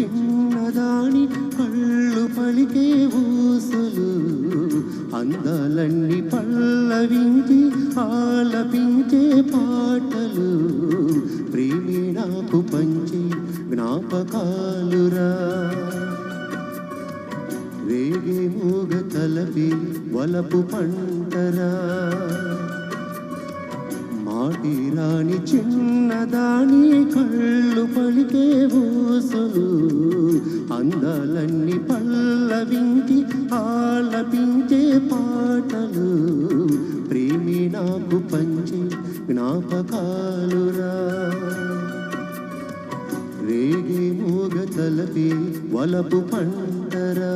చిన్నదాని కళ్ళు పలికే ఊసులు అందాలన్నీ పల్లవించి ఆలపించే పాటలు. ప్రేమి నాకు పంచి జ్ఞాపకాలురా. రేగే మూగ తలపి వలపు పంటరా. మాటి చిన్నదాని కళ్ళు పలికే ఊసులు. అందాలన్నీ పల్లవింకి ఆలపించే పాటలు. ప్రేమి నాకు పంచే జ్ఞాపకాలురా. రేగే మూగ తలపి వలపు పంటరా.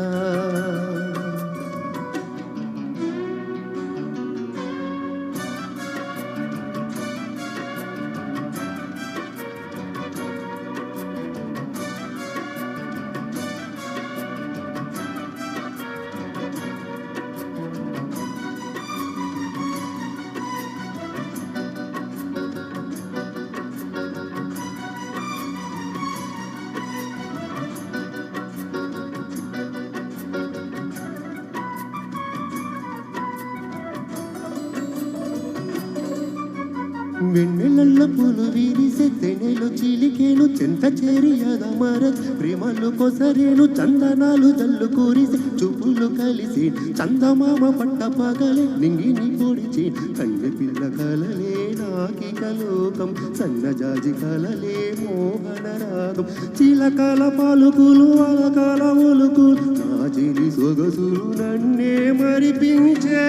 వెన్నెలల్ల పూలు విరిసే తెనెలు చిలికేను చెంత చేరి మర ప్రేమలు కొసరేను చందనాలు జల్లు కూరిసే చూపులు కలిసి. చందమామ పట్ట పగలే నింగిని పొడిచి. కన్నె పిల్ల కలలే నాకి కలోకం సన్నజాజి కలలే మోహన రాగం. చిలకాల పాలుకులు అలకాల ఒలుకులు నా చిలి సొగసులు నన్నే మరిపించే.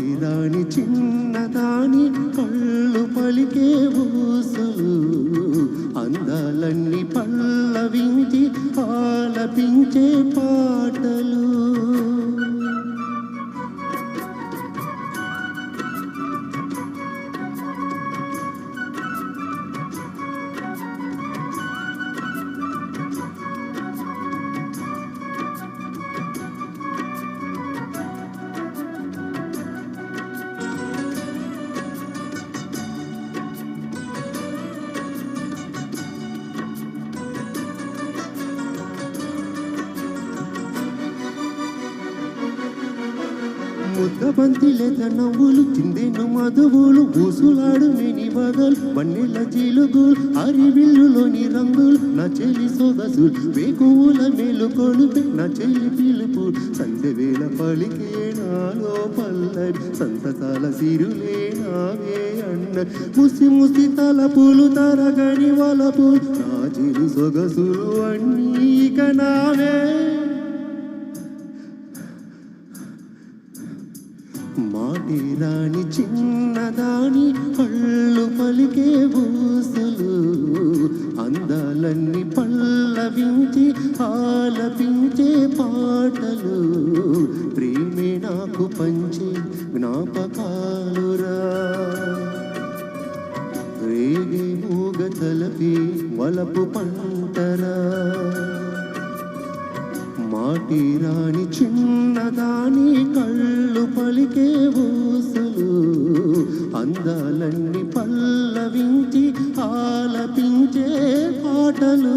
మాటి చిన్నదాని కళ్ళు పలికే ఊసులు. అందాలన్నీ పల్లవించి ఆలపించే పాటలు. ముద్ద బంతిలేత నవ్వులు చిందేను మధువులు ఊసులాడు మిని వగలు వన్నెల జీలుగులు అరివిల్లులోని రంగులు నా చెలి సొగసు వేకువుల మేలు కొడుకు నా చెల్లి పిలుపు సంధ్య వేళ పలికే నాలో పల్లరి సంతకాల సిరులే నావే అన్న ముసి ముసి తలపులు తరగని వలపు నా చెల్లి సొగసులు అన్నీ ఇక నావే మాటి రాని చిన్నదాని కళ్ళు పలికే ఊసులు అందాలన్నీ పల్లవించి ఆలపించే పాటలు. ప్రేమే నాకు పంచి జ్ఞాపకాలురా. రేగి మూగ తలపి వలపు పంటరా. మాటి రాని చిన్నదాని కళ్ళు పలికే ఊసులు అందాలన్నీ పల్లవించి ఆలపించే పాటలు.